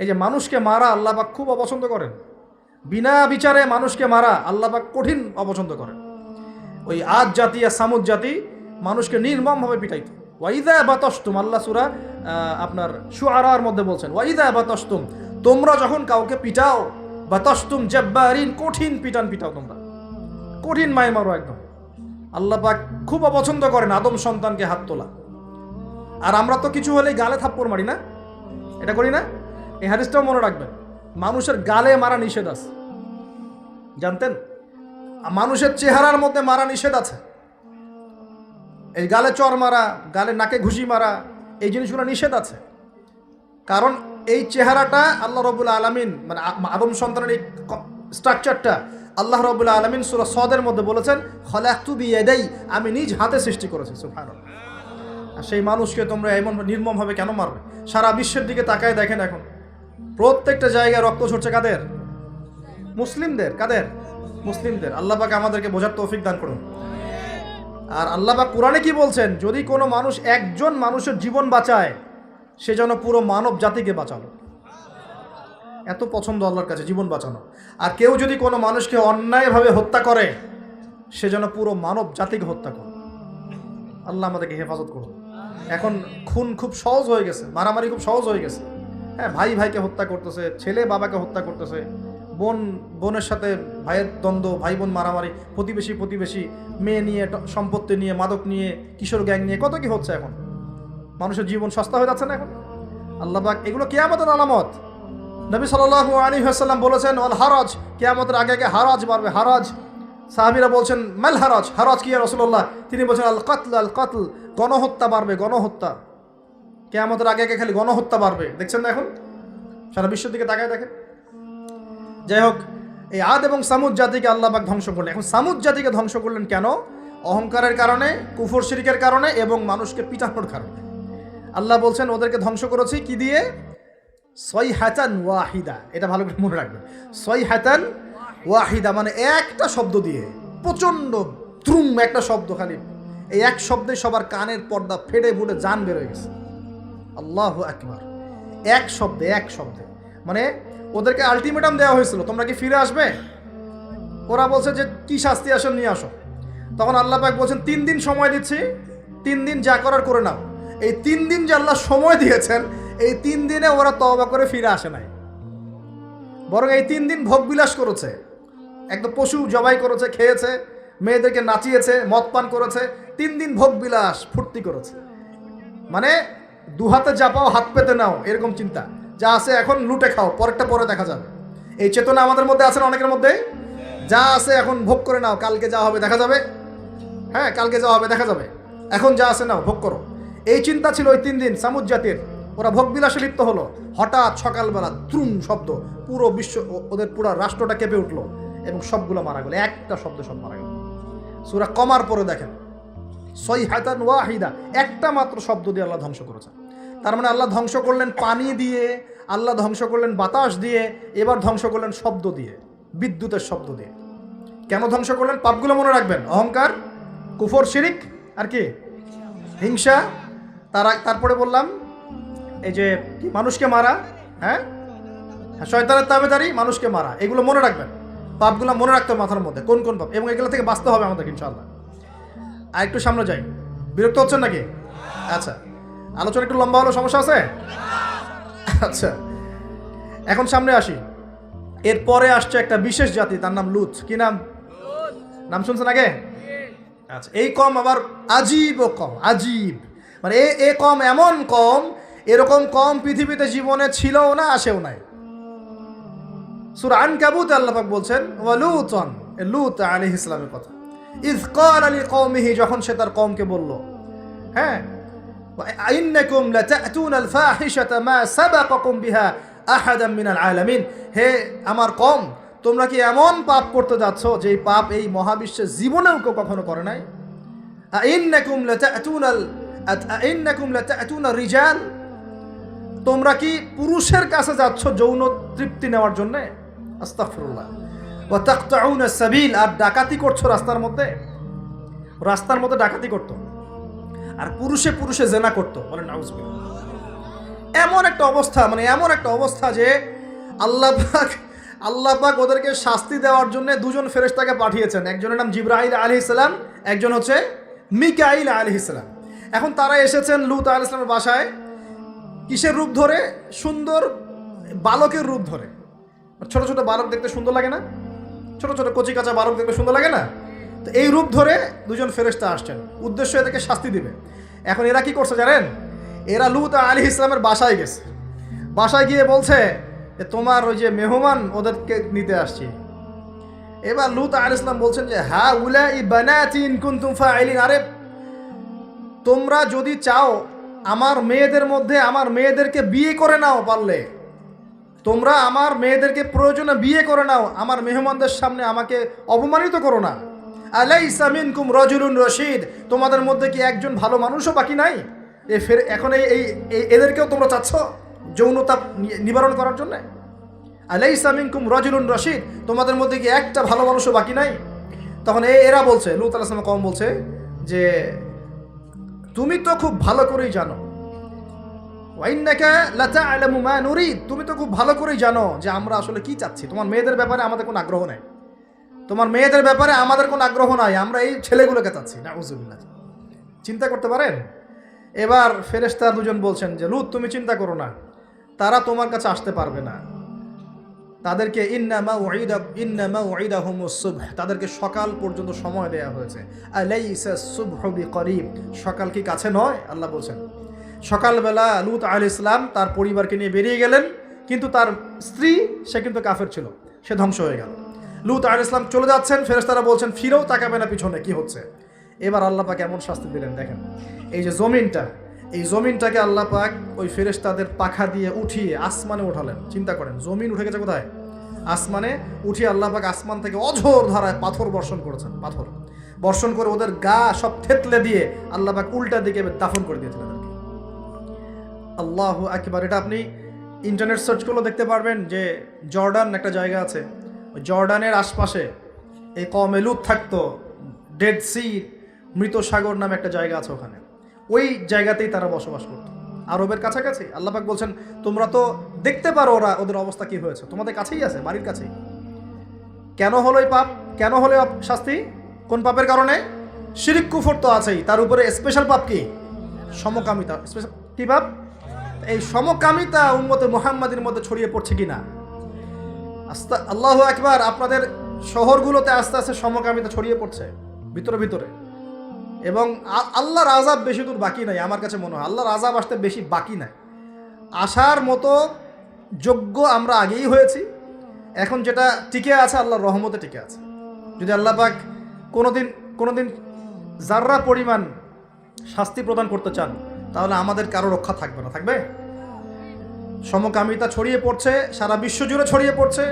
এই যে মানুষকে মারা আল্লাহবাক খুব অপছন্দ করেন। বিনা বিচারে মানুষকে মারা আল্লাহবাক কঠিন অপছন্দ করেন। ওই আজ জাতি আর সামুদ জাতি মানুষকে নির্মমভাবে পিটাইত। ওয়াইদা বাতস্তুম, আল্লাহ সুরা আপনার সুআরার মধ্যে বলছেন, ওয়াইদা বাতস্তুম, তোমরা যখন কাউকে পিটাও, বাতস্তুম জব্বারিন, কঠিন পিটান পিটাও তোমরা। কঠিন মায় মারো একদম। আল্লাহ পাক খুব অপছন্দ করেন আদম সন্তানকে হাত তোলা। আর আমরা তো কিছু হলেই গালে থাপ্পড় মারি না? এটা করি না? এই হাদিসটাও মনে রাখবেন, মানুষের গালে মারা নিষেধ আছে। জানতেন? মানুষের চেহারার মধ্যে মারা নিষেধ আছে। এই গালে চর মারা, গালে নাকে ঘুষি মারা, এই জিনিসগুলো নিষেধ আছে। কারণ এই চেহারাটা আল্লাহ রবুল্লা আলমিন মানে আদম সন্তানের এই স্ট্রাকচারটা আল্লাহ রবুল্লা আলমিন সুরা সদের মধ্যে বলেছেন হলাক্তুবি এদাই আমি নিজ হাতে সৃষ্টি করেছি সুফান সেই মানুষকে তোমরা এমন নির্মমভাবে কেন মারবে? সারা বিশ্বের দিকে তাকায় দেখেন এখন। প্রত্যেকটা জায়গায় রক্ত ঝরছে কাদের? মুসলিমদের কাদের? মুসলিমদের। আল্লাহ আমাদেরকে বোঝার তৌফিক দান করুন। আর আল্লাহ পাক কোরআনে কি বলছেন? যদি কোনো মানুষ একজন মানুষের জীবন বাঁচায়, সে যেন পুরো মানব জাতিকে বাঁচালো। এত পছন্দ আল্লাহর কাছে, জীবন বাঁচানো। আর কেউ যদি কোনো মানুষকে অন্যায়ভাবে হত্যা করে, সে যেন পুরো মানব জাতিকে হত্যা করে। আল্লাহ আমাদেরকে হেফাজত করুন। এখন খুন খুব সহজ হয়ে গেছে, মারামারি খুব সহজ হয়ে গেছে। হ্যাঁ ভাই ভাইকে হত্যা করতেছে, ছেলে বাবাকে হত্যা করতেছে, বোন, বোনের সাথে ভাইয়ের দ্বন্দ্ব, ভাই বোন মারামারি, প্রতিবেশী প্রতিবেশী, মেয়ে নিয়ে সম্পত্তি নিয়ে, মাদক নিয়ে, কিশোর গ্যাং নিয়ে, কত কি হচ্ছে এখন? মানুষের জীবন সস্তা হয়ে যাচ্ছে না এখন? আল্লাহ পাক, এগুলো কেয়ামতের আলামত। নবী সাল্লাল্লাহু আলাইহি ওয়াসাল্লাম বলেছেন, ওয়াল হারাজ কেয়ামতের আগে আগে হারাজ বাড়বে, হারাজ। সাহাবীরা বলছেন, মাল হারাজ? হারাজ কি রসুল্লাহ তিনি বলছেন আল কাতল আল কাতল গণহত্যা বাড়বে, গণহত্যা। কেয়ামতের আগে আগে খালি গণহত্যা বাড়বে। দেখছেন না এখন? সারা বিশ্বের দিকে তাকায় দেখেন। যাই হোক, এই আদ এবং সামুদ জাতিকে আল্লাহ পাক ধ্বংস করলেন। এখন সামুদ জাতিকে ধ্বংস করলেন কেন? অহংকারের কারণে, কুফর শিরিকের কারণে এবং মানুষকে পিটানোর কারণে। আল্লাহ বলছেন, ওদেরকে ধ্বংস করেছি কি দিয়ে? ছয় হাতান ওয়াহিদা। এটা ভালো করে মনে রাখবেন। ছয় হাতান ওয়াহিদা মানে একটা শব্দ দিয়ে, প্রচণ্ড দ্রুম একটা শব্দ খালি। এই এক শব্দে সবার কানের পর্দা ফেটে ফুটে জান বেরোয় গেছে। আল্লাহ একবার এক শব্দে এক শব্দে। মানে ওদেরকে আলটিমেটাম দেওয়া হয়েছিল, তোমরা কি ফিরে আসবে? ওরা বলছে যে, কি শাস্তি আসো নিয়ে আসো। তখন আল্লাহ পাক বলছেন, তিন দিন সময় দিচ্ছি, তিন দিন যা করার করে নাও। এই তিন দিন যে আল্লাহ সময় দিয়েছেন, এই তিন দিনে ওরা তওবা করে ফিরে আসে নাই। বরং এই তিন দিন ভোগ বিলাস করেছে। একদম পশু জবাই করেছে, খেয়েছে, মেয়েদেরকে নাচিয়েছে, মদ পান করেছে, তিন দিন ভোগ বিলাস, ফুর্তি করেছে। মানে দু হাতে যা পাও, হাত পেতে নাও, এরকম চিন্তা। যা আছে এখন লুটে খাও, পরেরটা পরে দেখা যাবে। এই চেতনা আমাদের মধ্যে আছে অনেকের মধ্যে যা আছে এখন ভোগ করে নাও, কালকে যা হবে দেখা যাবে? হ্যাঁ কালকে যা হবে দেখা যাবে। এখন যা আছে নাও, ভোগ করো। এই চিন্তা ছিল ওই তিন দিন, সামুদ জাতির। ওরা ভোগ বিলাসে লিপ্ত হলো। হঠাৎ সকালবেলা দ্রুম শব্দ, পুরো বিশ্ব ওদের পুরো রাষ্ট্রটা কেঁপে উঠল এবং সবগুলো মারা গেল। একটা শব্দ সব মারা গেল। সুরা কমার পরে দেখেন সই হাতান ওয়াহিদা একটা মাত্র শব্দ দিয়ে আল্লাহ ধ্বংস করেছেন। তার মানে আল্লাহ ধ্বংস করলেন পানি দিয়ে আল্লাহ ধ্বংস করলেন বাতাস দিয়ে এবার ধ্বংস করলেন শব্দ দিয়ে বিদ্যুতের শব্দ দিয়ে। কেন ধ্বংস করলেন? পাপগুলো মনে রাখবেন। অহংকার কুফর শিরিক আর কি? হিংসা। তারা তারপরে বললাম এই যে মানুষকে মারা হ্যাঁ? হ্যাঁ, শয়তানের তাবেদারি মানুষকে মারা এগুলো মনে রাখবেন। পাপগুলো মনে রাখতে হবে মাথার মধ্যে। কোন কোন পাপ? এবং এগুলো থেকে বাঁচতে হবে আমাদের ইনশাআল্লাহ। আর একটু সামনে যাই। বিরক্ত হচ্ছেন নাকি? আচ্ছা। আলোচনা একটু লম্বা হলো সমস্যা আছে? আচ্ছা। এখন সামনে আসি। এরপরে আসছে একটা বিশেষ জাতি, তার নাম লুত কি নাম? নাম শুনছেন আগে? আচ্ছা এই কম আবার আজীব ও কম, আজীব। মানে এ এ কম এমন কম, এরকম কম পৃথিবীতে জীবনে ছিলও না, আসেও নাই। সুর আন কাবুত আল্লাহাক বলছেন ওয়ালুতন এ লুত আলী ইসলামের কথা। ইজ কল আলী কৌমিহি যখন সে তার কমকে বলল হ্যাঁ আইন্নাকুম লাতাতুন আল ফাহিশাতা মা সাবাকাকুম বিহা আহাদাম মিনাল আলামিন। হে আমার কম তোমরা কি এমন পাপ করতে যাচ্ছ যে পাপ এই মহাবিশ্বের জীবনেও কেউ কখনো করে নাই? আইন্নাকুম লাতাতুন আল আইন্নাকুম লাতাতুন রিজাল? তোমরা কি পুরুষের কাছে যাচ্ছ যৌন তৃপ্তি নেওয়ার জন্য? আস্তাগফিরুল্লাহ। সাবিল, আর ডাকাতি করছ রাস্তার মধ্যে। রাস্তার মধ্যে ডাকাতি করতো। আর পুরুষে পুরুষে জেনা করতো। বলেন এমন একটা অবস্থা মানে এমন একটা অবস্থা যে আল্লাহ পাক আল্লাহ পাক ওদেরকে শাস্তি দেওয়ার জন্য দুজন ফেরেস্তাকে পাঠিয়েছেন। একজনের নাম জিব্রাহিল আলী ইসলাম একজন হচ্ছে মিকাইল আলী ইসলাম এখন তারা এসেছেন লুত আল ইসলামের বাসায়, কিসের রূপ ধরে? সুন্দর বালকের রূপ ধরে। ছোট ছোট বালক দেখতে সুন্দর লাগে না? ছোট ছোট কচি কাঁচা বালক দেখতে সুন্দর লাগে না? তো এই রূপ ধরে দুজন ফেরেশতা আসছেন। উদ্দেশ্য এদেরকে শাস্তি দিবে। এখন এরা কি করছে জানেন? এরা লুত আলী ইসলামের বাসায় গেছে। বাসায় গিয়ে বলছে যে, তোমার ওই যে মেহমান ওদেরকে নিতে আসছি। এবার লুত আল ইসলাম বলছেন যে হ্যাঁ উলা ই বানাতিন কুনতুম ফাইলিন। আরে, তোমরা যদি চাও আমার মেয়েদের মধ্যে আমার মেয়েদেরকে বিয়ে করে নাও পারলে তোমরা আমার মেয়েদেরকে প্রয়োজনে বিয়ে করে নাও। আমার মেহমানদের সামনে আমাকে অপমানিত করো না। আলাই সামিন কুম রজুলুন রশিদ। তোমাদের মধ্যে কি একজন ভালো মানুষও বাকি নাই? এ ফের এখন এই এদেরকেও তোমরা চাচ্ছ যৌনতা নিবারণ করার জন্য? আলাই সামিন কুম রজুলুন রশিদ। তোমাদের মধ্যে কি একটা ভালো মানুষও বাকি নাই? তখন এ এরা বলছে, লুত আলাহ কম বলছে যে, তুমি তো খুব ভালো করেই জানো তুমি তো খুব ভালো করেই জানো যে আমরা আসলে কি চাচ্ছি। তোমার মেয়েদের ব্যাপারে আমাদের কোনো আগ্রহ নাই। তোমার মেয়েদের ব্যাপারে আমাদের কোনো আগ্রহ নাই। আমরা এই ছেলেগুলোকে চাচ্ছি। নাউজুবিল্লাহ। চিন্তা করতে পারেন? এবার ফেরেশতার দুজন বলছেন যে, লুত, তুমি চিন্তা করো না। তারা তোমার কাছে আসতে পারবে না। তাদেরকে ইন্নামা ওয়াইদা ইন্নামা ওয়াইদাহুমুস সুবহ। তাদেরকে সকাল পর্যন্ত সময় দেয়া হয়েছে। আলাইসা সুবহু বিকরিব। সকাল কি কাছে নয়? আল্লাহ বলছেন সকালবেলা লুত আল ইসলাম তার পরিবারকে নিয়ে বেরিয়ে গেলেন, কিন্তু তার স্ত্রী, সে কিন্তু কাফের ছিল, সে ধ্বংস হয়ে গেল। লুত আল ইসলাম চলে যাচ্ছেন, ফেরেশতারা বলছেন, ফিরেও তাকাবে না পিছনে, কি হচ্ছে? এবার আল্লাহ পাক এমন শাস্তি দিলেন, দেখেন, এই যে জমিনটা, এই জমিনটাকে আল্লাহ পাক ওই ফেরেশতাদের পাখা দিয়ে উঠিয়ে আসমানে উঠালেন চিন্তা করেন, জমিন উঠে গেছে কোথায়? আসমানে উঠিয়ে আল্লাহ পাক আসমান থেকে অঝোর ধারায় পাথর বর্ষণ করেছেন, পাথর। বর্ষণ করে ওদের গা সব থেতলে দিয়ে আল্লাহ পাক উল্টা দিকে দাফন করে দিয়েছিলেন। আল্লাহ একবার এটা আপনি ইন্টারনেট সার্চ করলেও দেখতে পারবেন যে জর্ডান একটা জায়গা আছে। জর্ডানের আশপাশে এই কমেলুত থাকতো ডেড সি মৃত সাগর নামে একটা জায়গা আছে ওখানে। ওই জায়গাতেই তারা বসবাস করতো। আরবের কাছাকাছি। আল্লাপাক বলছেন, তোমরা তো দেখতে পারো ওরা, ওদের অবস্থা কি হয়েছে। তোমাদের কাছেই আছে, বাড়ির কাছেই। কেন হলো এই পাপ? কেন হলো শাস্তি? কোন পাপের কারণে? শিরিক কুফর তো আছেই। তার উপরে স্পেশাল পাপ কি? সমকামিতা। স্পেশাল কি পাপ? এই সমকামিতা উম্মতে মোহাম্মদের মধ্যে ছড়িয়ে পড়ছে কি না আস্তে, আল্লাহ একবার আপনাদের শহরগুলোতে আস্তে আস্তে সমকামিতা ছড়িয়ে পড়ছে, ভিতরে ভিতরে। এবং আল্লাহর আজাব বেশি দূর বাকি নাই, আমার কাছে মনে হয়। আল্লাহর আজাব আসতে বেশি বাকি নাই। আসার মতো যোগ্য আমরা আগেই হয়েছি। এখন যেটা টিকে আছে, আল্লাহর রহমতে টিকে আছে। যদি আল্লাহ পাক কোনোদিন কোনোদিন যার্রা পরিমাণ শাস্তি প্রদান করতে চান তাহলে আমাদের কারও রক্ষা থাকবে না, থাকবে? সমকামিতা ছড়িয়ে পড়ছে, সারা বিশ্ব জুড়ে ছড়িয়ে পড়ছে।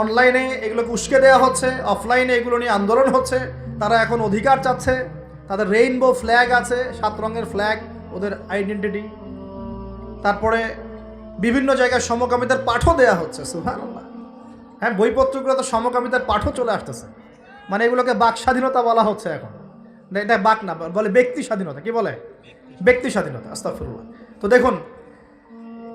অনলাইনে এগুলোকে উস্কে দেওয়া হচ্ছে, অফলাইনে এগুলো নিয়ে আন্দোলন হচ্ছে, তারা এখন অধিকার চাচ্ছে, তাদের রেইনবো ফ্ল্যাগ আছে, সাত রঙের ফ্ল্যাগ ওদের আইডেন্টিটি তারপরে বিভিন্ন জায়গায় সমকামিতার পাঠও দেওয়া হচ্ছে সুহান হ্যাঁ বইপত্রগুলো তো সমকামিতার পাঠও চলে আসতেছে। মানে এগুলোকে বাক স্বাধীনতা বলা হচ্ছে এখন। এটা বাক না, বলে ব্যক্তি স্বাধীনতা, কি বলে? ব্যক্তি স্বাধীনতা আস্তাফিরুল্লাহ তো দেখুন,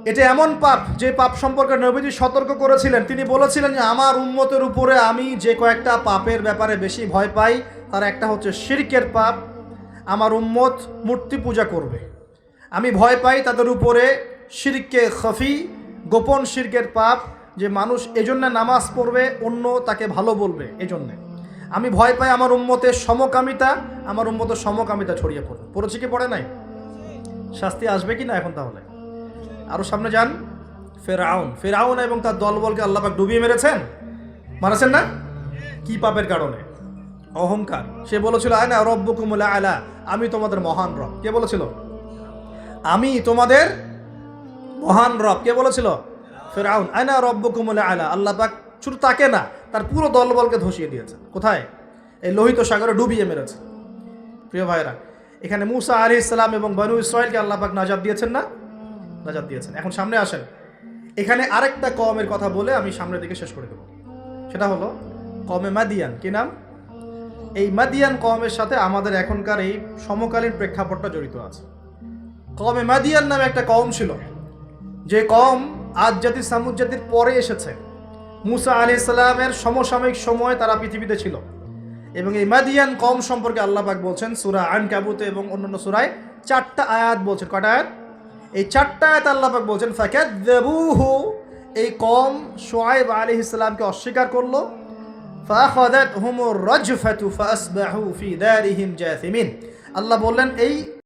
এটা এমন পাপ, যে পাপ সম্পর্কে নবীজি সতর্ক করেছিলেন। তিনি বলেছিলেন যে, আমার উন্মতের উপরে আমি যে কয়েকটা পাপের ব্যাপারে বেশি ভয় পাই, তার একটা হচ্ছে শিরকের পাপ। আমার উম্মত মূর্তি পূজা করবে। আমি ভয় পাই তাদের উপরে শিরকে খফি, গোপন শিরকের পাপ, যে মানুষ এজন্য নামাজ পড়বে, অন্য তাকে ভালো বলবে এজন্যে। আমি ভয় পাই আমার উম্মতের সমকামিতা, আমার উম্মতের সমকামিতা ছড়িয়ে পড়বে পড়েছে কি, পড়ে নাই? শাস্তি আসবে কি না এখন তাহলে? আরও সামনে যান। ফেরাউন ফেরাউন এবং তার দলবলকে আল্লাপাক ডুবিয়ে মেরেছেন? মারাছেন না? কি পাপের কারণে? অহংকার। সে বলেছিল আয়না রব্বকুমুলা আলা আমি তোমাদের মহান রব। কে বলেছিল? আমি তোমাদের মহান রব। কে বলেছিল? ফেরাউন। আয়না রব্বকুমুলা আলা আল্লাহ পাক শুধু তাকে না, তার পুরো দলবলকে ধসিয়ে দিয়েছে কোথায়? এই লোহিত সাগরে ডুবিয়ে মেরেছে প্রিয় ভাইরা এখানে মুসা আলি ইসলাম এবং বনু ইসরায়েলকে আল্লাহ পাক নাজাদ দিয়েছেন না? নাজাদ দিয়েছেন। এখন সামনে আসেন। এখানে আরেকটা কমের কথা বলে আমি সামনের দিকে শেষ করে দেব। সেটা হলো কমে মাদিয়ান। কি নাম? এই মাদিয়ান কমের সাথে আমাদের এখনকার এই সমকালীন প্রেক্ষাপটটা জড়িত আছে। কমে মাদিয়ান নামে একটা কম ছিল। যে কম আজ জাতি সামুদ জাতির পরে এসেছে। মুসা আলি ইসলামের সমসাময়িক সময় তারা পৃথিবীতে ছিল। এবং এই মাদিয়ান কম সম্পর্কে আল্লাহ পাক বলছেন, সুরা আন কাবুতে এবং অন্যান্য সুরায় চারটা আয়াত বলছেন কটা আয়াত? এই চারটা আয়াত আল্লাহ পাক বলছেন, ফাকাদ্দাবুহু। এই কম শোয়েব আলী ইসলামকে অস্বীকার করল। ফাখাদাতহুমুর রাজফাতু ফাসবাহু ফি দারিহিম জাসিমিন। আল্লাহ বললেন, এই